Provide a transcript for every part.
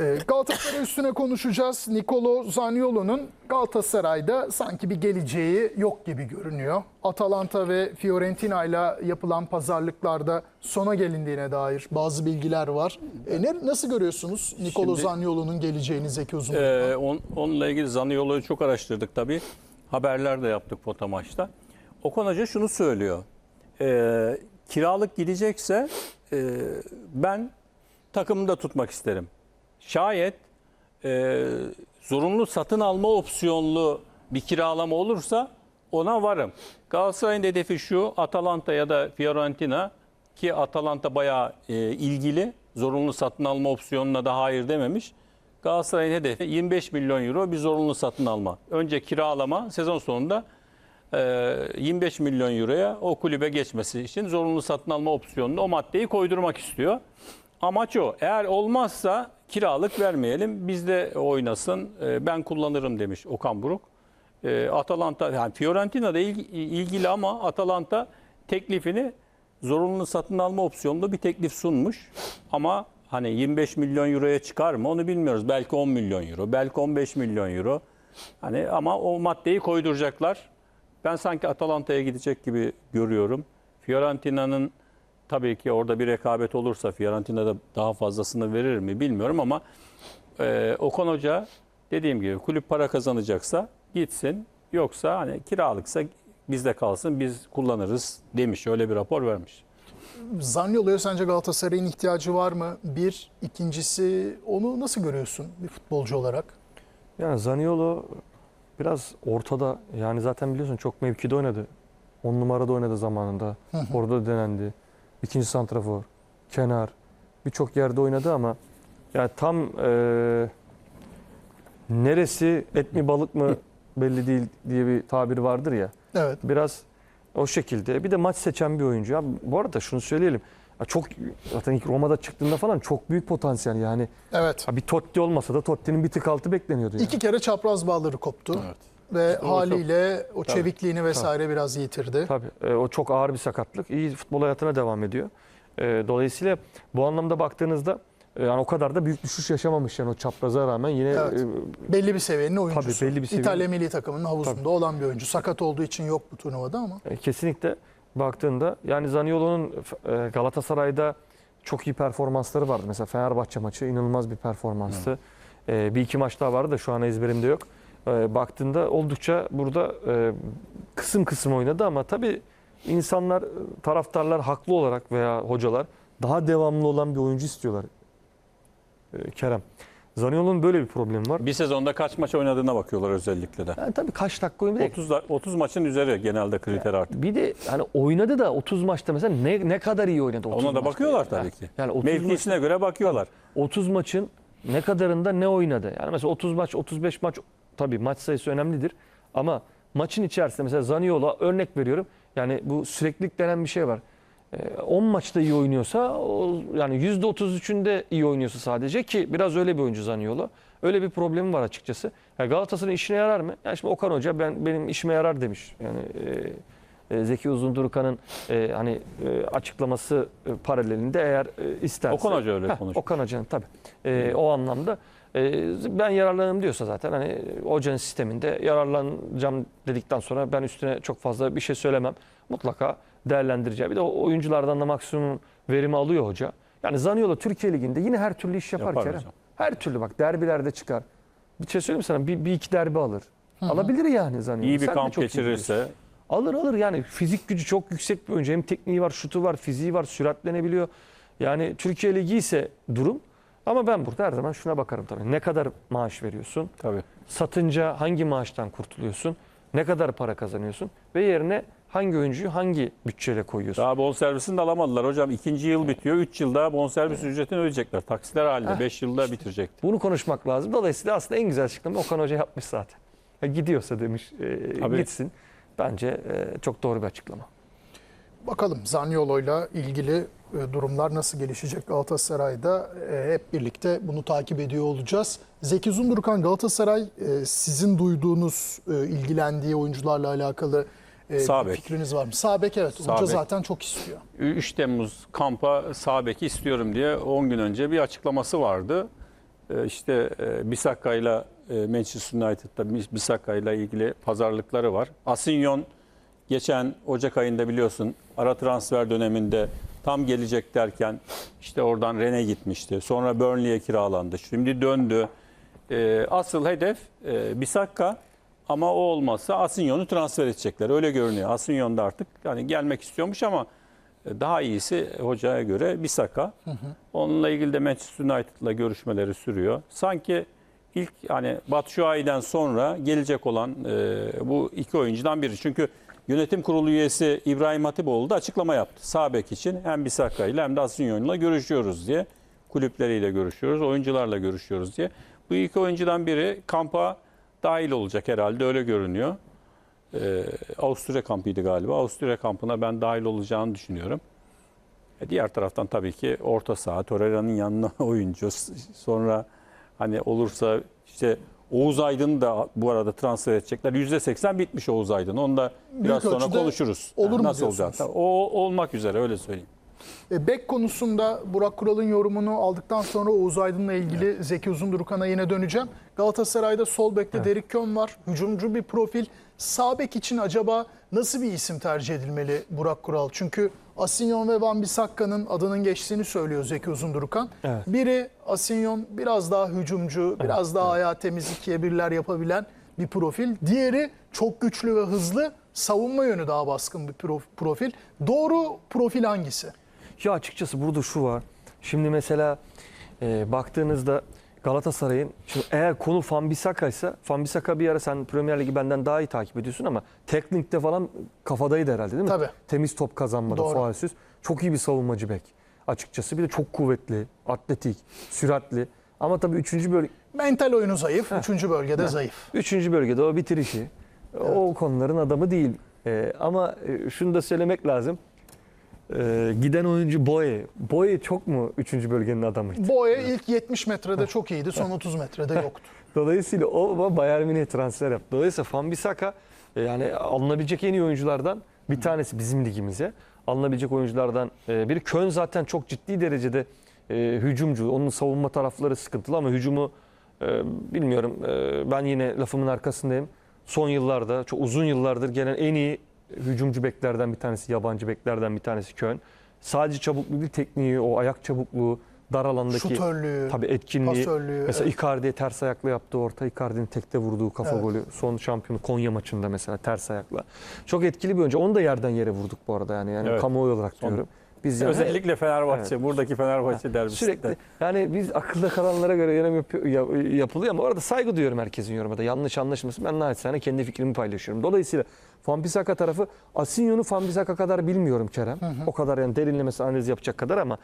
Ee, Galatasaray üstüne konuşacağız. Nicolo Zaniolo'nun Galatasaray'da sanki bir geleceği yok gibi görünüyor. Atalanta ve Fiorentina ile yapılan pazarlıklarda sona gelindiğine dair bazı bilgiler var. E, ne, nasıl görüyorsunuz Nicolo Şimdi- Zaniolo'nun geleceğini Zeki Uzun? Ee, on, onunla ilgili Zaniolo'yu çok araştırdık tabii. Haberler de yaptık foto maçta. Okan Hoca şunu söylüyor. Ee, kiralık gidecekse e, ben takımını da tutmak isterim. Şayet e, zorunlu satın alma opsiyonlu bir kiralama olursa ona varım. Galatasaray'ın hedefi şu Atalanta ya da Fiorentina ki Atalanta bayağı e, ilgili. Zorunlu satın alma opsiyonuna da hayır dememiş. Galatasaray'ın hedefi 25 milyon euro bir zorunlu satın alma. Önce kiralama sezon sonunda e, 25 milyon euroya o kulübe geçmesi için zorunlu satın alma opsiyonunu o maddeyi koydurmak istiyor. Amaç o. Eğer olmazsa kiralık vermeyelim. Bizde oynasın. e, Ben kullanırım demiş Okan Buruk. E, Atalanta yani Fiorentina da ilgi- ilgili ama Atalanta teklifini zorunlu satın alma opsiyonlu bir teklif sunmuş. Ama hani 25 milyon euroya çıkar mı onu bilmiyoruz. Belki 10 milyon euro, belki 15 milyon euro. Hani ama o maddeyi koyduracaklar. Ben sanki Atalanta'ya gidecek gibi görüyorum. Fiorentina'nın tabii ki orada bir rekabet olursa Fiorentina da daha fazlasını verir mi bilmiyorum ama e, Okan Hoca dediğim gibi kulüp para kazanacaksa gitsin. Yoksa hani kiralıksa bizde kalsın biz kullanırız demiş. Öyle bir rapor vermiş. Zaniolo'ya sence Galatasaray'ın ihtiyacı var mı? Bir. ikincisi onu nasıl görüyorsun bir futbolcu olarak? Yani Zaniolo biraz ortada. Yani zaten biliyorsun çok mevkide oynadı. 10 numarada oynadı zamanında. Orada denendi. İkinci santrafor, kenar. Birçok yerde oynadı ama yani tam e, neresi et mi balık mı belli değil diye bir tabir vardır ya. Evet. Biraz o şekilde. Bir de maç seçen bir oyuncu. Ya bu arada şunu söyleyelim. Ya çok zaten ilk Roma'da çıktığında falan çok büyük potansiyel yani. Evet. Ha bir Totti olmasa da Totti'nin bir tık altı bekleniyordu yani. İki kere çapraz bağları koptu. Evet. Ve o haliyle o Tabii. çevikliğini vesaire biraz yitirdi. Tabii. e, o çok ağır bir sakatlık. İyi futbol hayatına devam ediyor. E, dolayısıyla bu anlamda baktığınızda e, yani o kadar da büyük düşüş yaşamamış yani o çapraza rağmen yine Evet. e, Belli bir seviyenin oyuncusu. belli bir seviyenin- İtalya milli takımının havuzunda olan bir oyuncu. Sakat olduğu için yok bu turnuvada ama. e, kesinlikle baktığında yani Zaniolo'nun e, Galatasaray'da çok iyi performansları vardı. Mesela Fenerbahçe maçı inanılmaz bir performanstı. E, bir iki maç daha vardı da şu an ezberimde yok. E, baktığında oldukça burada e, kısım kısım oynadı ama tabii insanlar, taraftarlar haklı olarak veya hocalar daha devamlı olan bir oyuncu istiyorlar. E, Kerem. Zaniolo'nun böyle bir problemi var. Bir sezonda kaç maç oynadığına bakıyorlar özellikle de. Yani tabii kaç dakika oynadı. 30 da- 30 maçın üzeri genelde kriter artık. Bir de hani oynadı da 30 maçta mesela ne ne kadar iyi oynadı 30 Ona da bakıyorlar tabii ki. Yani 30, maç, Mevkisine göre bakıyorlar. 30 maçın ne kadarında ne oynadı? Yani mesela 30 maç, 35 maç tabii maç sayısı önemlidir. Ama maçın içerisinde mesela Zaniolo örnek veriyorum. Yani bu süreklilik denen bir şey var. Ee, 10 maçta iyi oynuyorsa yani %33'ünde iyi oynuyorsa sadece ki biraz öyle bir oyuncu Zaniolo. Öyle bir problemi var açıkçası. Yani Galatasaray'ın işine yarar mı? Yani şimdi Okan Hoca ben benim işime yarar demiş. Yani e, Zeki Uzundurukan'ın e, hani e, açıklaması e, paralelinde eğer e, isterse. Okan Hoca öyle konuşmuş. Okan Hoca'nın tabii. E, o anlamda e, ben yararlanırım diyorsa zaten hani hocanın sisteminde yararlanacağım dedikten sonra ben üstüne çok fazla bir şey söylemem. Mutlaka değerlendireceğim. Bir de oyunculardan da maksimum verimi alıyor hoca. Yani Zaniolo Türkiye Ligi'nde yine her türlü iş yapar, Yapar Kerem. hocam. Her türlü bak derbilerde çıkar. Bir şey söyleyeyim sana bir, bir iki derbi alır. Alabilir yani Zaniolo. İyi bir Sen kamp geçirirse Alır alır yani fizik gücü çok yüksek bir oyuncu. Hem tekniği var, şutu var, fiziği var, süratlenebiliyor. Yani Türkiye Ligi ise durum. Ama ben burada her zaman şuna bakarım tabii. Ne kadar maaş veriyorsun? tabii. Satınca hangi maaştan kurtuluyorsun? Ne kadar para kazanıyorsun? Ve yerine hangi oyuncuyu hangi bütçeyle koyuyorsun? Daha bonservisini de alamadılar hocam. İkinci yıl bitiyor. 3 yılda bonservis ücretini ödeyecekler. Taksitler halinde 5 yılda bitirecekti. Bunu konuşmak lazım. Dolayısıyla aslında en güzel açıklama Okan Hoca yapmış zaten. Ya gidiyorsa demiş e, Tabii. gitsin. Bence e, çok doğru bir açıklama. Bakalım Zaniolo'yla ilgili e, durumlar nasıl gelişecek Galatasaray'da E, hep birlikte bunu takip ediyor olacağız. Zeki Zundurukan Galatasaray sizin duyduğunuz ilgilendiği oyuncularla alakalı e, Sağ bir bek. fikriniz var mı? Sağ bek evet. Sağ Hoca zaten çok istiyor. 3 Temmuz kampa sağ beki istiyorum diye 10 gün önce bir açıklaması vardı. E, işte e, Bissaka ile e, Manchester United'da Bissaka ile ilgili pazarlıkları var. Asinyon geçen Ocak ayında biliyorsun ara transfer döneminde tam gelecek derken işte oradan Ren'e gitmişti. Sonra Burnley'e kiralandı. Şimdi döndü. E, asıl hedef e, Bissaka ama o olmazsa Asinyon'u transfer edecekler. Öyle görünüyor. Asinyon da artık yani gelmek istiyormuş ama e, daha iyisi hocaya göre Bissaka. Onunla ilgili de Manchester United'la görüşmeleri sürüyor. Sanki ilk hani Batshuayi'den sonra gelecek olan e, bu iki oyuncudan biri. Çünkü yönetim kurulu üyesi İbrahim Hatipoğlu da açıklama yaptı. Sağ bek için hem Bissaka ile hem de Asinyon'la görüşüyoruz diye. Kulüpleriyle görüşüyoruz, oyuncularla görüşüyoruz diye. Bu iki oyuncudan biri kampa dahil olacak herhalde öyle görünüyor. Ee, Avusturya kampıydı galiba. Avusturya kampına ben dahil olacağını düşünüyorum. E, diğer taraftan tabii ki orta saha, Torreira'nın yanına oyuncu. Sonra hani olursa işte Oğuz Aydın'ı da bu arada transfer edecekler. %80 bitmiş Oğuz Aydın. Onu da biraz sonra ölçüde konuşuruz. olur mu Nasıl olacak? O olmak üzere öyle söyleyeyim. E, Bek konusunda Burak Kural'ın yorumunu aldıktan sonra Oğuz Aydın'la ilgili Zeki Uzundurkan'a yine döneceğim. Galatasaray'da sol bekte Derek Kön var. Hücumcu bir profil. Sağ bek için acaba nasıl bir isim tercih edilmeli Burak Kural? Çünkü Asinyon ve Van Bissakka'nın adının geçtiğini söylüyor Zeki Uzundurkan. Evet. Biri Asinyon biraz daha hücumcu, biraz daha ayağı temiz ikiye birler yapabilen bir profil. Diğeri çok güçlü ve hızlı, savunma yönü daha baskın bir prof- profil. Doğru profil hangisi? Ya açıkçası burada şu var. Şimdi mesela e, baktığınızda Galatasaray'ın şimdi eğer konu Fambisaka ise Fambisaka bir ara sen Premier Ligi benden daha iyi takip ediyorsun ama teknikte falan kafadaydı herhalde değil mi? Tabii. Temiz top kazanmada Doğru. Çok iyi bir savunmacı bek. Açıkçası bir de çok kuvvetli, atletik, süratli. Ama tabii üçüncü bölge, Mental oyunu zayıf, üçüncü bölgede zayıf. Üçüncü bölgede o bitirişi. O konuların adamı değil. Ee, ama e, şunu da söylemek lazım. Ee, giden oyuncu Boye. Boye çok mu üçüncü bölgenin adamıydı? Boya ilk 70 metrede çok iyiydi, son 30 metrede yoktu. Dolayısıyla o Bayern Münih'e transfer yaptı. Dolayısıyla Fambisaka e, yani alınabilecek en iyi oyunculardan bir tanesi bizim ligimize. Alınabilecek oyunculardan e, biri. Köln zaten çok ciddi derecede e, hücumcu. Onun savunma tarafları sıkıntılı ama hücumu bilmiyorum. Ben yine lafımın arkasındayım. Son yıllarda, çok uzun yıllardır gelen en iyi hücumcu beklerden bir tanesi, yabancı beklerden bir tanesi Köln. Sadece çabukluğu değil, tekniği, o ayak çabukluğu, dar alandaki Şutörlüğü, tabii etkinliği. pasörlüğü. Mesela evet. Icardi'ye ters ayakla yaptığı orta, Icardi'nin tekte vurduğu kafa Evet. golü. Son şampiyonu Konya maçında mesela ters ayakla. Çok etkili bir oyuncu. Onu da yerden yere vurduk bu arada yani. yani Evet. kamuoyu olarak Son- diyorum. Biz yani Özellikle Fenerbahçe, buradaki Fenerbahçe derbisinde. sürekli yani biz akılda kalanlara göre yorum yapıyor, ya- yapılıyor ama orada saygı duyuyorum herkesin yorumuna da. Yanlış anlaşılmasın. Ben naçizane kendi fikrimi paylaşıyorum. Dolayısıyla Fampisaka tarafı Asinyon'u Fampisaka kadar bilmiyorum Kerem. O kadar yani derinlemesi analiz yapacak kadar ama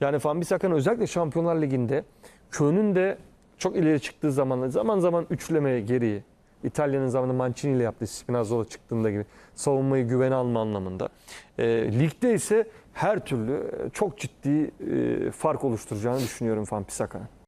yani Fampisaka'nın özellikle Şampiyonlar Ligi'nde Köln'ün de çok ileri çıktığı zaman zaman zaman üçlemeye geriyi İtalya'nın zamanında Mancini ile yaptığı Spinazzola çıktığında gibi savunmayı güvene alma anlamında. E, ligde ise her türlü çok ciddi e, fark oluşturacağını düşünüyorum Fampisaka'nın.